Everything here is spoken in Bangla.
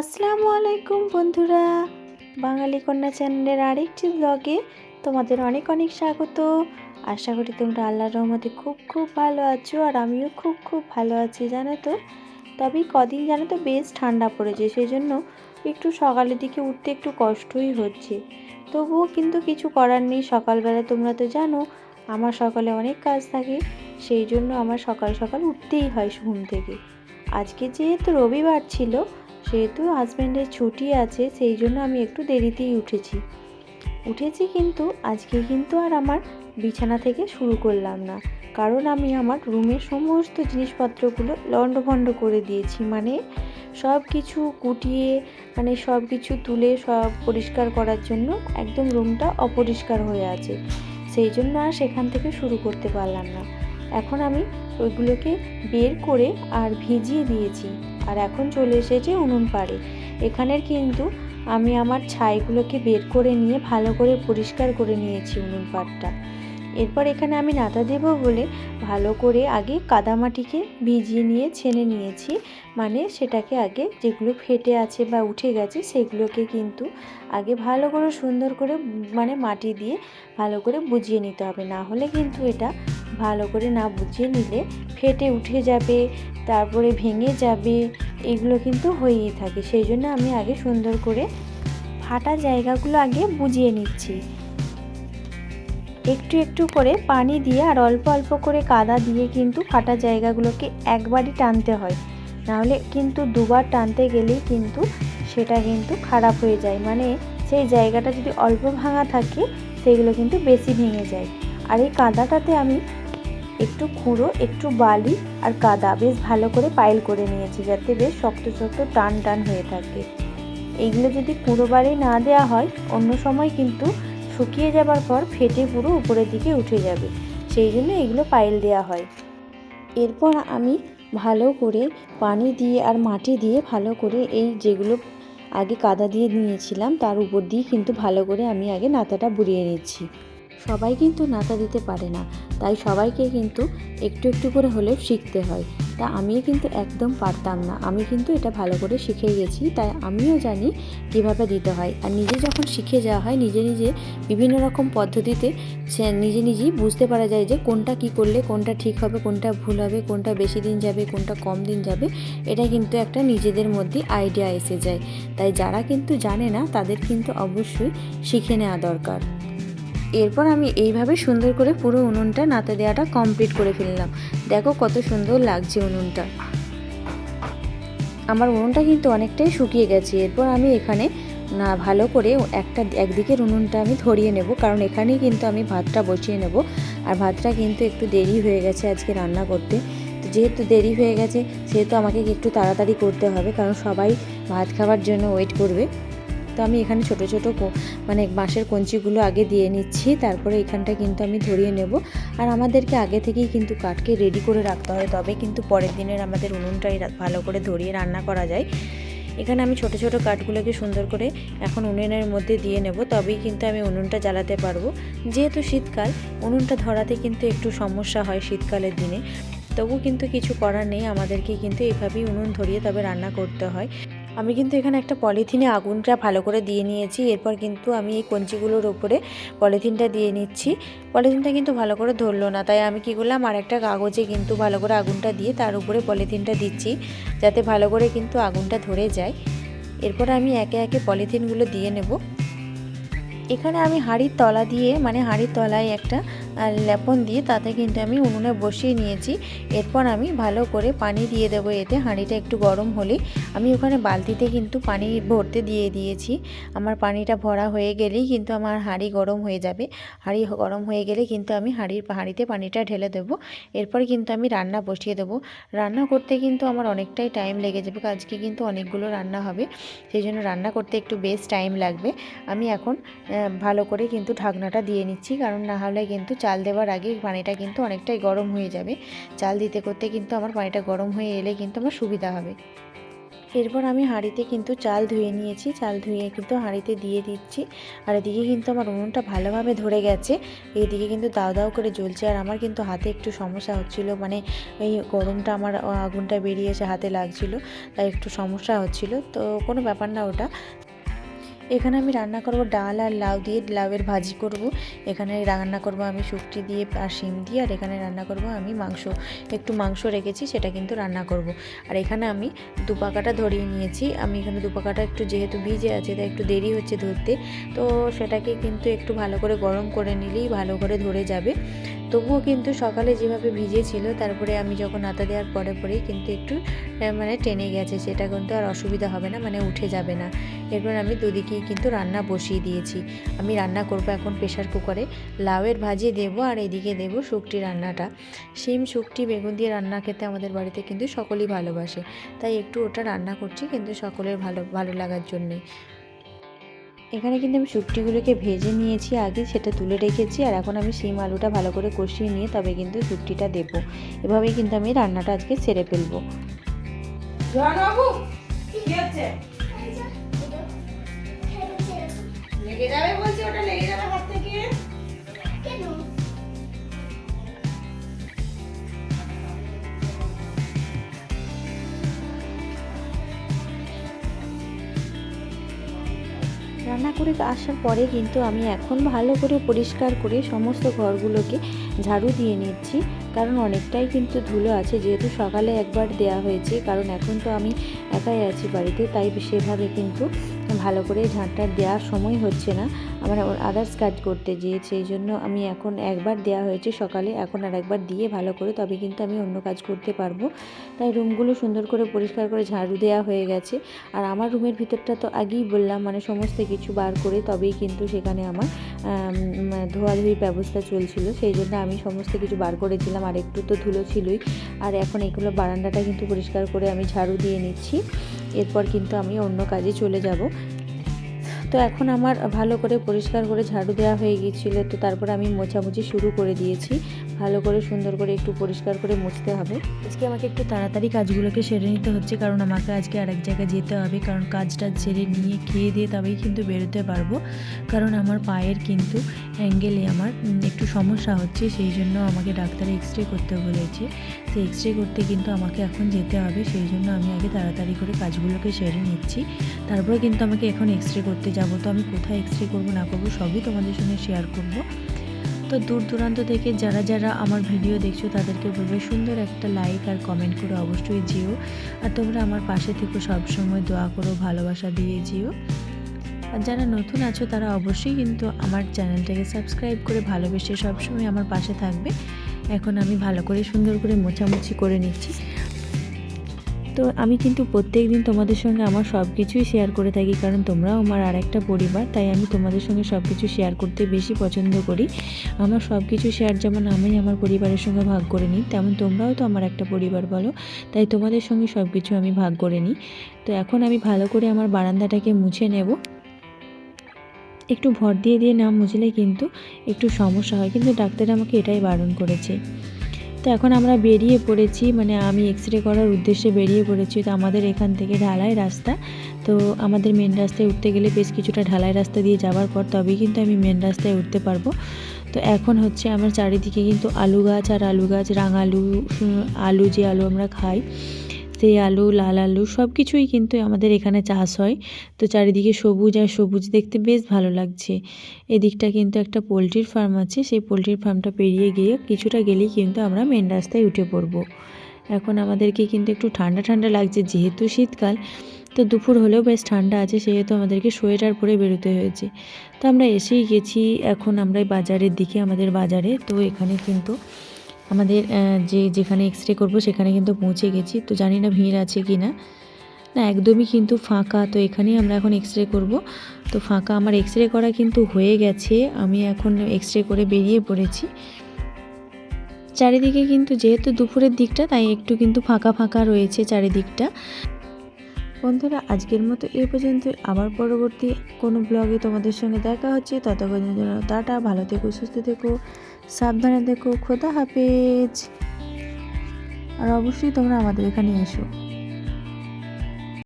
আসসালামু আলাইকুম বন্ধুরা। বাঙালি কন্যা চ্যানেলের আরেকটি ব্লগে তোমাদের অনেক অনেক স্বাগত। আশা করি তোমরা আল্লাহর রহমতে খুব খুব ভালো আছো আর আমিও খুব খুব ভালো আছি, জানো তো? তবে কদিন জানো তো বেশ ঠান্ডা পড়েছে সেই জন্য একটু সকালের দিকে উঠতে একটু কষ্টই হচ্ছে। তবুও কিন্তু কিছু করার নেই, সকালবেলা তোমরা তো জানো, আমার সকালে অনেক কাজ থাকে, সেই জন্য আমার সকাল সকাল উঠতেই হয় ঘুম থেকে। আজকে যেহেতু রবিবার ছিল সেহেতু হাজব্যান্ডের ছুটি আছে, সেই জন্য আমি একটু দেরিতেই উঠেছি। উঠেছি কিন্তু আজকে কিন্তু আর আমার বিছানা থেকে শুরু করলাম না। কারণ আমি আমার রুমের সমস্ত জিনিসপত্রগুলো লণ্ডভণ্ড করে দিয়েছি। মানে সব কিছু কুটিয়ে মানে সব কিছু তুলে সব পরিষ্কার করার জন্য একদম রুমটা অপরিষ্কার হয়ে আছে। সেই জন্য আর সেখান থেকে শুরু করতে পারলাম না। এখন আমি ওইগুলোকে বের করে আর ভিজিয়ে দিয়েছি। আর এখন চলে এসেছে উনুন পাড়ে। এখানের কিন্তু আমি আমার ছাইগুলোকে বের করে নিয়ে ভালো করে পরিষ্কার করে নিয়েছি উনুন পাড়টা। এরপর এখানে আমি নাতা দেব বলে ভালো করে আগে কাদামাটিকে ভিজিয়ে নিয়ে ছেনে নিয়েছি। মানে সেটাকে আগে যেগুলো ফেটে আছে বা উঠে গেছে সেগুলোকে কিন্তু আগে ভালো করে সুন্দর করে মানে মাটি দিয়ে ভালো করে বুঝিয়ে নিতে হবে। না হলে কিন্তু এটা ভালো করে না বুঝিয়ে নিলে ফেটে উঠে যাবে, তারপরে ভেঙে যাবে, এগুলো কিন্তু হয়েই থাকে। সেই জন্য আমি আগে সুন্দর করে ফাটা জায়গাগুলো আগে বুঝিয়ে নিচ্ছি। একটু একটু করে পানি দিয়ে আর অল্প অল্প করে কাদা দিয়ে কিন্তু ফাটা জায়গাগুলোকে একবারই টানতে হয়। নাহলে কিন্তু দুবার টানতে গেলেই কিন্তু সেটা কিন্তু খারাপ হয়ে যায়। মানে সেই জায়গাটা যদি অল্প ভাঙা থাকে, সেগুলো কিন্তু বেশি ভেঙে যায়। আর এই কাদাটাতে আমি একটু খুঁড়ো, একটু বালি আর কাদা বেশ ভালো করে পাইল করে নিয়েছি যাতে বেশ শক্ত শক্ত টান টান হয়ে থাকে। এইগুলো যদি কুঁড়ো বালি না দেওয়া হয়, অন্য সময় কিন্তু শুকিয়ে যাবার পর ফেটে পুরো উপরের দিকে উঠে যাবে। সেই জন্য এগুলো পাইল দেওয়া হয়। এরপর আমি ভালো করে পানি দিয়ে আর মাটি দিয়ে ভালো করে এই যেগুলো আগে কাদা দিয়ে নিয়েছিলাম, তার উপর দিয়ে কিন্তু ভালো করে আমি আগে নাতাটা বুড়িয়ে নিচ্ছি। সবাই কিন্তু নাতা দিতে পারে না, তাই সবাইকে কিন্তু একটু একটু করে হলেও শিখতে হয়। তা আমিও কিন্তু একদম পারতাম না। আমি কিন্তু এটা ভালো করে শিখে গেছি, তাই আমিও জানি কীভাবে দিতে হয়। আর নিজে যখন শিখে যাওয়া হয়, নিজে নিজে বিভিন্ন রকম পদ্ধতিতে নিজে নিজেই বুঝতে পারা যায় যে কোনটা কি করলে কোনটা ঠিক হবে, কোনটা ভুল হবে, কোনটা বেশি দিন যাবে, কোনটা কম দিন যাবে, এটা কিন্তু একটা নিজেদের মধ্যে আইডিয়া এসে যায়। তাই যারা কিন্তু জানে না, তাদের কিন্তু অবশ্যই শিখে নেওয়া দরকার। এরপর আমি এইভাবে সুন্দর করে পুরো উনুনটা নাতে দেওয়াটা কমপ্লিট করে ফেললাম। দেখো কত সুন্দর লাগছে উনুনটা। আমার উনুনটা কিন্তু অনেকটাই শুকিয়ে গেছে। এরপর আমি এখানে না, ভালো করে একটা একদিকের উনুনটা আমি ধরিয়ে নেব, কারণ এখানেই কিন্তু আমি ভাতটা বসিয়ে নেব। আর ভাতটা কিন্তু একটু দেরি হয়ে গেছে আজকে রান্না করতে। তো যেহেতু দেরি হয়ে গেছে, সেহেতু আমাকে একটু তাড়াতাড়ি করতে হবে, কারণ সবাই ভাত খাওয়ার জন্য ওয়েট করবে। তো আমি এখানে ছোট ছোট মানে বাঁশের কঞ্চিগুলো আগে দিয়ে নিচ্ছি, তারপরে এখানটা কিন্তু আমি ধরিয়ে নেব। আর আমাদেরকে আগে থেকেই কিন্তু কাঠকে রেডি করে রাখতে হয় তবে কিন্তু পরের দিনের আমাদের উনুনটাই ভালো করে ধরিয়ে রান্না করা যায়। এখানে আমি ছোট ছোট কাঠগুলোকে সুন্দর করে এখন উনুনের মধ্যে দিয়ে নেব, তবেই কিন্তু আমি উনুনটা জ্বালাতে পারব। যেহেতু শীতকাল, উনুনটা ধরাতে কিন্তু একটু সমস্যা হয় শীতকালের দিনে। তবু কিন্তু কিছু করার নেই, আমাদেরকে কিন্তু এভাবেই উনুন ধরিয়ে তবে রান্না করতে হয়। আমি কিন্তু এখানে একটা পলিথিনে আগুনটা ভালো করে দিয়ে নিয়েছি। এরপর কিন্তু আমি এই কঞ্চিগুলোর ওপরে পলিথিনটা দিয়ে নিচ্ছি। পলিথিনটা কিন্তু ভালো করে ধরলো না, তাই আমি কী করলাম আর একটা কাগজে কিন্তু ভালো করে আগুনটা দিয়ে তার উপরে পলিথিনটা দিচ্ছি, যাতে ভালো করে কিন্তু আগুনটা ধরে যায়। এরপর আমি একে একে পলিথিনগুলো দিয়ে নেব। এখানে আমি হাঁড়ির তলা দিয়ে মানে হাঁড়ির তলায় একটা লেপন দিয়ে তাতে কিন্তু আমি উনুনে বসিয়ে নিয়েছি। এরপর আমি ভালো করে পানি দিয়ে দেবো, এতে হাঁড়িটা একটু গরম হলে। আমি ওখানে বালতিতে কিন্তু পানি ভরতে দিয়ে দিয়েছি। আমার পানিটা ভরা হয়ে গেলেই কিন্তু আমার হাঁড়ি গরম হয়ে যাবে। হাঁড়ি গরম হয়ে গেলে কিন্তু আমি হাঁড়ির হাঁড়িতে পানিটা ঢেলে দেবো। এরপর কিন্তু আমি রান্না বসিয়ে দেবো। রান্না করতে কিন্তু আমার অনেকটাই টাইম লেগে যাবে আজকে কিন্তু অনেকগুলো রান্না হবে। সেই জন্য রান্না করতে একটু বেশ টাইম লাগবে। আমি এখন ভালো করে কিন্তু ঢাকনাটা দিয়ে নিচ্ছি, কারণ না হলে কিন্তু চাল দেওয়ার আগে পানিটা কিন্তু অনেকটাই গরম হয়ে যাবে। চাল দিতে করতে কিন্তু আমার পানিটা গরম হয়ে এলে কিন্তু আমার সুবিধা হবে। এরপর আমি হাঁড়িতে কিন্তু চাল ধুয়ে নিয়েছি। চাল ধুয়ে কিন্তু হাঁড়িতে দিয়ে দিচ্ছি। আর এদিকে কিন্তু আমার উনুনটা ভালোভাবে ধরে গেছে। এদিকে কিন্তু দাও দাও করে জ্বলছে। আর আমার কিন্তু হাতে একটু সমস্যা হচ্ছিল। মানে এই গরমটা আমার আগুনটা বেরিয়ে এসে হাতে লাগছিল। তাই একটু সমস্যা হচ্ছিল। তো কোনো ব্যাপার না ওটা। এখানে আমি রান্না করব ডাল আর লাউ দিয়ে লাউয়ের ভাজি করব। এখানে রান্না করব আমি শুকটি দিয়ে আর শিম দিয়ে, আর এখানে রান্না করব আমি মাংস। একটু মাংস রেখেছি, সেটা কিন্তু রান্না করব। আর এখানে আমি দুপাকাটা ধরিয়ে নিয়েছি। আমি এখানে দুপাকাটা একটু যেহেতু ভিজে আছে, তাই একটু দেরি হচ্ছে ধরতে। তো সেটাকে কিন্তু একটু ভালো করে গরম করে নিলেই ভালো করে ধরে যাবে। তবুও কিন্তু সকালে যেভাবে ভিজেছিল, তারপরে আমি যখন আতা দেওয়ার পরে পরেই কিন্তু একটু মানে টেনে গেছে, সেটা কিন্তু আর অসুবিধা হবে না মানে উঠে যাবে না। এরপর আমি দুদিকেই কিন্তু রান্না বসিয়ে দিয়েছি। আমি রান্না করব এখন প্রেশার কুকারে। লাউয়ের ভাজি দেবো আর এদিকে দেবো শুকটি রান্নাটা। শিম, শুকটি, বেগুন দিয়ে রান্না খেতে আমাদের বাড়িতে কিন্তু সকলেই ভালোবাসে। তাই একটু ওটা রান্না করছি কিন্তু সকলের ভালো ভালো লাগার জন্যে। এখানে কিন্তু আমি শুকটিগুলোকে ভেজে নিয়েছি আগে, সেটা তুলে রেখেছি, আর এখন আমি শিম আলুটা ভালো করে কষিয়ে নিয়ে তবে কিন্তু শুকটিটা দেব। এভাবেই কিন্তু আমি রান্নাটা আজকে সেরে ফেলব। লেগে যাবে বলছি ওটা, লেগে যাবে হাত থেকে? রান্না করে আসার পরে কিন্তু আমি এখন ভালো করে পরিষ্কার করে সমস্ত ঘরগুলোকে ঝাড়ু দিয়ে নিচ্ছি। কারণ অনেকটাই কিন্তু ধুলো আছে, যেহেতু সকালে একবার দেয়া হয়েছে, কারণ এখন তো আমি একাই আছি বাড়িতে, তাই সেভাবে কিন্তু ভালো করে ঝাঁটটা দেওয়ার সময় হচ্ছে না। আমার আদার্স কাজ করতে গিয়ে সেই জন্য আমি এখন একবার দেওয়া হয়েছে সকালে এখন আর একবার দিয়ে ভালো করে তবে কিন্তু আমি অন্য কাজ করতে পারব। তাই রুমগুলো সুন্দর করে পরিষ্কার করে ঝাড়ু দেওয়া হয়ে গেছে। আর আমার রুমের ভিতরটা তো আগেই বললাম মানে সমস্ত কিছু বার করে তবেই কিন্তু সেখানে আমার আম, ধোয়াধুয়ির ব্যবস্থা চলছিল। সেই জন্য আমি সমস্ত কিছু বার করেছিলাম আর একটু তো ধুলো ছিলই। আর এখন এগুলো বারান্দাটা কিন্তু পরিষ্কার করে আমি ঝাড়ু দিয়ে নিচ্ছি। এরপর কিন্তু আমি অন্য কাজে চলে যাব। তো এখন আমার ভালো করে পরিষ্কার করে ঝাড়ু দেওয়া হয়ে গিয়েছিল, তো তারপর আমি মোছামুছি শুরু করে দিয়েছি। ভালো করে সুন্দর করে একটু পরিষ্কার করে মুছতে হবে। আজকে আমাকে একটু তাড়াতাড়ি কাজগুলোকে সেরে নিতে হচ্ছে, কারণ আমাকে আজকে আরেক জায়গায় যেতে হবে, কারণ কাজটা সেরে নিয়ে খেয়ে দিয়ে তবেই কিন্তু বেরোতে পারব। কারণ আমার পায়ের কিন্তু অ্যাঙ্গেলে আমার একটু সমস্যা হচ্ছে, সেই জন্য আমাকে ডাক্তারে এক্স রে করতে বলেছে। তো এক্স রে করতে কিন্তু আমাকে এখন যেতে হবে, সেই জন্য আমি আগে তাড়াতাড়ি করে কাজগুলোকে সেরে নিচ্ছি। তারপরে কিন্তু আমাকে এখন এক্স রে করতে যাব, তো আমি কোথায় এক্স রে করব, না করব, সবই তোমাদের সঙ্গে শেয়ার করব। তো দূর দূরান্ত থেকে যারা যারা আমার ভিডিও দেখছ, তাদেরকে বলবে সুন্দর একটা লাইক আর কমেন্ট করে অবশ্যই যেও। আর তোমরা আমার পাশে থেকে, সবসময় দোয়া করো, ভালোবাসা দিয়ে যেও। আর যারা নতুন আছো, তারা অবশ্যই কিন্তু আমার চ্যানেলটাকে সাবস্ক্রাইব করে ভালোবেসে সবসময় আমার পাশে থাকবে। এখন আমি ভালো করে সুন্দর করে মোছামুছি করে নিচ্ছি। তো আমি কিন্তু প্রত্যেক দিন তোমাদের সঙ্গে আমার সব কিছুই শেয়ার করে থাকি, কারণ তোমরাও আমার আর একটা পরিবার, তাই আমি তোমাদের সঙ্গে সব কিছু শেয়ার করতে বেশি পছন্দ করি। আমার সব কিছু শেয়ার যেমন আমি আমার পরিবারের সঙ্গে ভাগ করে নিই, তেমন তোমরাও তো আমার একটা পরিবার বলো। তাই তোমাদের সঙ্গে সব কিছু আমি ভাগ করে নিই। তো এখন আমি ভালো করে আমার বারান্দাটাকে মুছে নেব। একটু ভর দিয়ে দিয়ে না মুছলে কিন্তু একটু সমস্যা হয়। কিন্তু ডাক্তার আমাকে এটাই বারণ করেছে। তো এখন আমরা বেরিয়ে পড়েছি মানে আমি এক্স রে করার উদ্দেশ্যে বেরিয়ে পড়েছি। তো আমাদের এখান থেকে ঢালাই রাস্তা। তো আমাদের মেন রাস্তায় উঠতে গেলে বেশ কিছুটা ঢালাই রাস্তা দিয়ে যাওয়ার পর তবেই কিন্তু আমি মেন রাস্তায় উঠতে পারব। তো এখন হচ্ছে আমার চারিদিকে কিন্তু আলু গাছ আর আলু গাছ, রাঙালু আলু যে আলু আমরা খাই সেই আলু, লাল আলু সব কিছুই কিন্তু আমাদের এখানে চাষ হয়। তো চারিদিকে সবুজ আর সবুজ দেখতে বেশ ভালো লাগছে। এদিকটা কিন্তু একটা পোলট্রির ফার্ম আছে। সেই পোলট্রির ফার্মটা পেরিয়ে গিয়ে কিছুটা গেলেই কিন্তু আমরা মেন রাস্তায় উঠে পড়ব। এখন আমাদেরকে কিন্তু একটু ঠান্ডা ঠান্ডা লাগছে যেহেতু শীতকাল। তো দুপুর হলেও বেশ ঠান্ডা আছে সেহেতু আমাদেরকে সোয়েটার পরে বেরোতে হয়েছে। তো আমরা এসেই গেছি। এখন আমরা বাজারের দিকে, আমাদের বাজারে। তো এখানে কিন্তু আমাদের যে যেখানে এক্স রে করব সেখানে কিন্তু পৌঁছে গেছি। তো জানি না ভিড় আছে কি না না একদমই কিন্তু ফাঁকা। তো এখানেই আমরা এখন এক্স রে করব। তো ফাঁকা আমার এক্স রে করা কিন্তু হয়ে গেছে। আমি এখন এক্স রে করে বেরিয়ে পড়েছি। চারিদিকে কিন্তু যেহেতু দুপুরের দিকটা, তাই একটু কিন্তু ফাঁকা ফাঁকা রয়েছে চারিদিকটা। বন্ধুরা, আজকের মতো এ পর্যন্ত আবার পরবর্তী কোনো ব্লগে তোমাদের সঙ্গে দেখা হচ্ছে। ততক্ষণের জন্য টাটা, ভালো থেকো, সুস্থ থেকো, সাবধানে থেকো, খোদা হাফেজ। আর অবশ্যই তোমরা আমাদের এখানে এসো।